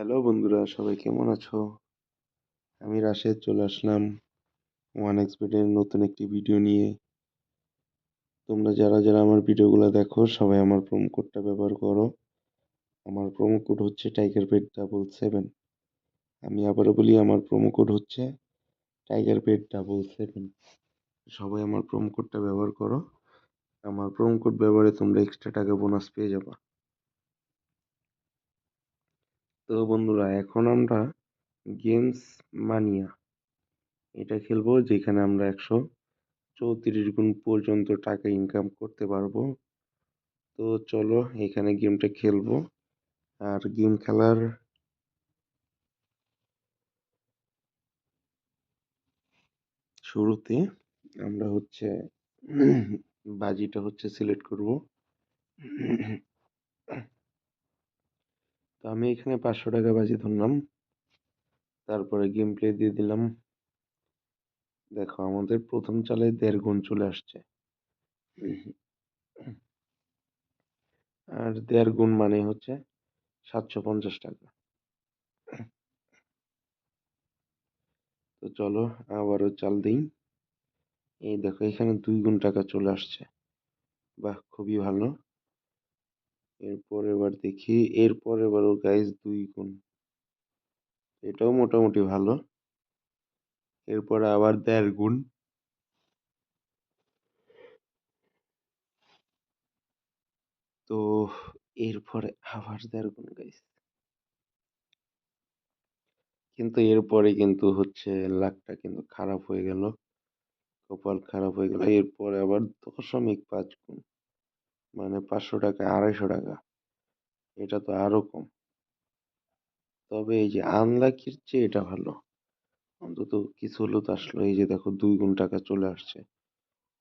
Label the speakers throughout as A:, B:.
A: Hello বন্ধুরা, সবাই কেমন আছো? আমি রাশেদ, চলে আসলাম ওয়ান এক্সপেডের নতুন একটি ভিডিও নিয়ে। তোমরা যারা যারা আমার ভিডিওগুলো দেখো, সবাই আমার প্রোমো কোডটা ব্যবহার করো। আমার প্রোমো কোড হচ্ছে টাইগার পেট ডাবল সেভেন আমি আবারও বলি, আমার প্রোমো কোড হচ্ছে টাইগার পেট ডাবল সেভেন সবাই আমার প্রোমো কোডটা ব্যবহার করো। আমার প্রোমো কোড ব্যবহারে তোমরা এক্সট্রা টাকা বোনাস পেয়ে যাবা। তো বন্ধুরা, এখন আমরা গেমস মানিয়া এটা খেলব যেখানে আমরা একশো চৌত্রিশ গুণ পর্যন্ত টাকা ইনকাম করতে পারব। তো চলো এখানে গেমটা খেলব। আর গেম খেলার শুরুতে আমরা হচ্ছে বাজিটা হচ্ছে সিলেক্ট করব। তো আমি এখানে পাঁচশো টাকা বাজি ধরলাম। তারপরে গেম প্লে দিয়ে দিলাম। দেখো, আমাদের প্রথম চালে দেড় গুণ চলে আসছে। আর দেড় গুণ মানে হচ্ছে সাতশো পঞ্চাশ টাকা। তো চলো, আবারও চাল দিই। এই দেখো, এখানে দুই গুণ টাকা চলে আসছে। বাহ, খুবই ভালো। এরপর এবার দেখি, এরপর এবারও গাইজ দুই গুণ। এটাও মোটামুটি ভালো। এরপরে আবার দেড় গুণ। তো এরপরে আবার দেড় গুণ গাইজ কিন্তু এরপরে কিন্তু হচ্ছে লাখটা কিন্তু খারাপ হয়ে গেল। কপাল খারাপ হয়ে গেল। এরপরে আবার দশমিক পাঁচ গুণ। মানে পাঁচশো টাকা, আড়াইশো টাকা। এটা তো আরও কম। তবে এই যে আনলাকির চেয়ে এটা ভালো। অন্তত কিছু হলো তো আসলো। এই যে দেখো দুই গুণ টাকা চলে আসছে।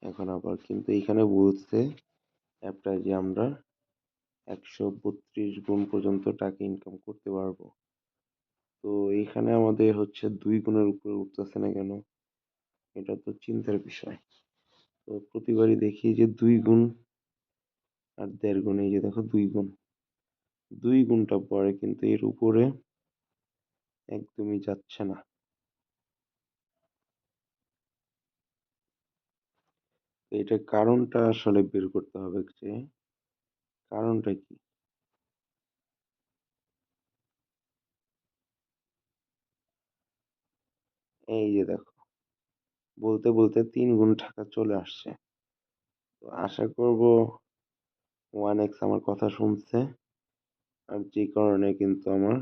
A: এখন আবার কিন্তু এইখানে বলছে অ্যাপটা যে আমরা একশো বত্রিশ গুণ পর্যন্ত টাকা ইনকাম করতে পারব। তো এইখানে আমাদের হচ্ছে দুই গুণের উপরে উঠতেছে না কেন? এটা তো চিন্তার বিষয়। তো প্রতিবারই দেখি যে দুই গুণ আর দেড় গুণ, এই যে দেখো দুই গুণ। দুই গুণটা পরে কিন্তু এর উপরে একদমই যাচ্ছে না। এটা কারণটা আসলে বের করতে হবে যে, কারণটা কি? এই যে দেখো, বলতে বলতে তিন গুণ টাকা চলে আসছে। তো আশা করব ওয়ান এক্স আমার কথা শুনছে, আর যে কারণে কিন্তু আমার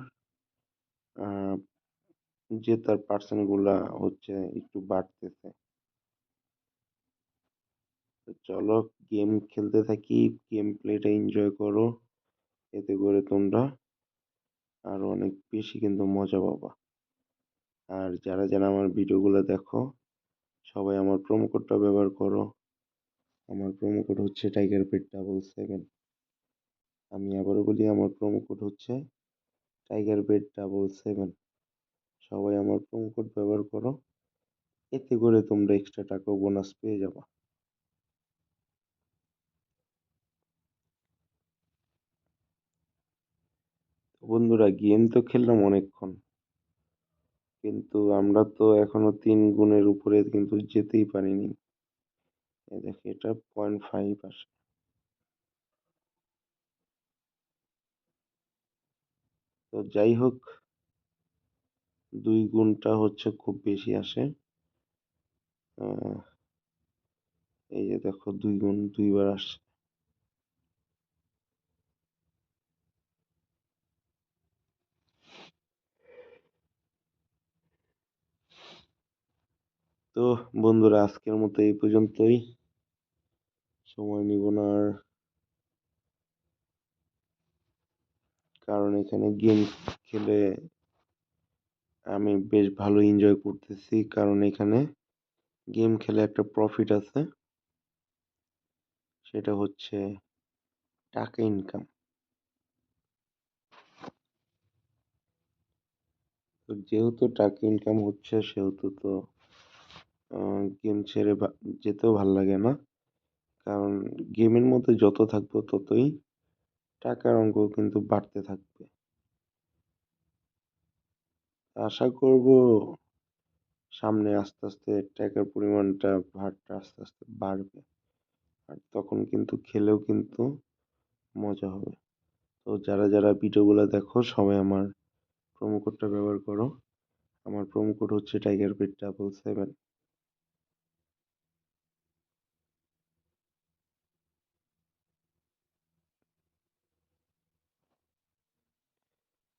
A: যে তার পার্সেন্টগুলা হচ্ছে একটু বাড়তেছে। তো চলো গেম খেলতে থাকি গেম প্লেটা এনজয় করো, এতে করে তোমরা আরও অনেক বেশি কিন্তু মজা পাবা। আর যারা যারা আমার ভিডিওগুলো দেখো, সবাই আমার প্রোমো কোডটা ব্যবহার করো। আমার প্রোমো কোড হচ্ছে টাইগার পেট ডাবল সেভেন আমি আবারও বলি, আমার প্রোমো কোড হচ্ছে টাইগার বেড ডাবল সেভেন সবাই আমার প্রোমো কোড ব্যবহার করো, এতে করে তোমরা এক্সট্রা টাকা বোনাস পেয়ে যাবা। বন্ধুরা গেম তো খেললাম অনেকক্ষণ, কিন্তু আমরা তো এখনও তিন গুণের উপরে কিন্তু যেতেই পারিনি। দেখে এটা পয়েন্ট ফাইভ আসে। তো যাই হোক, দুই গুণটা হচ্ছে খুব বেশি আসে। এই যে দেখো দুই গুণ দুইবার আসছে। তো বন্ধুরা, আজকের মতো এই পর্যন্তই। সময় নিব না আর। কারণ এখানে গেম খেলে আমি বেশ ভালো এনজয় করতেছি, কারণ এখানে গেম খেলে একটা প্রফিট আছে। সেটা হচ্ছে টাকা ইনকাম তো যেহেতু টাকা ইনকাম হচ্ছে, সেহেতু তো গেম ছেড়ে যেতেও ভালো লাগে না। কারণ গেমের মধ্যে যত থাকব ততই টাকার অঙ্ক কিন্তু বাড়তে থাকবে। আশা করব সামনে আস্তে আস্তে টাকার পরিমাণটা ভাগটা আস্তে আস্তে বাড়বে। আর তখন কিন্তু খেলেও কিন্তু মজা হবে। তো যারা যারা ভিডিওগুলো দেখো সবাই আমার প্রোমো কোডটা ব্যবহার করো। আমার প্রোমো কোড হচ্ছে টাইগার পেট ডাবল সেভেন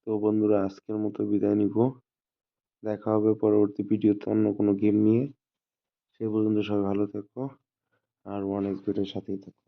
A: তো বন্ধুরা, আজকের মতো বিদায় নিব। দেখা হবে পরবর্তী ভিডিওতে অন্য কোনো গেম নিয়ে। সে পর্যন্ত সবাই ভালো থেকো, আর ওয়ান এক্সপিটের সাথেই থাকো।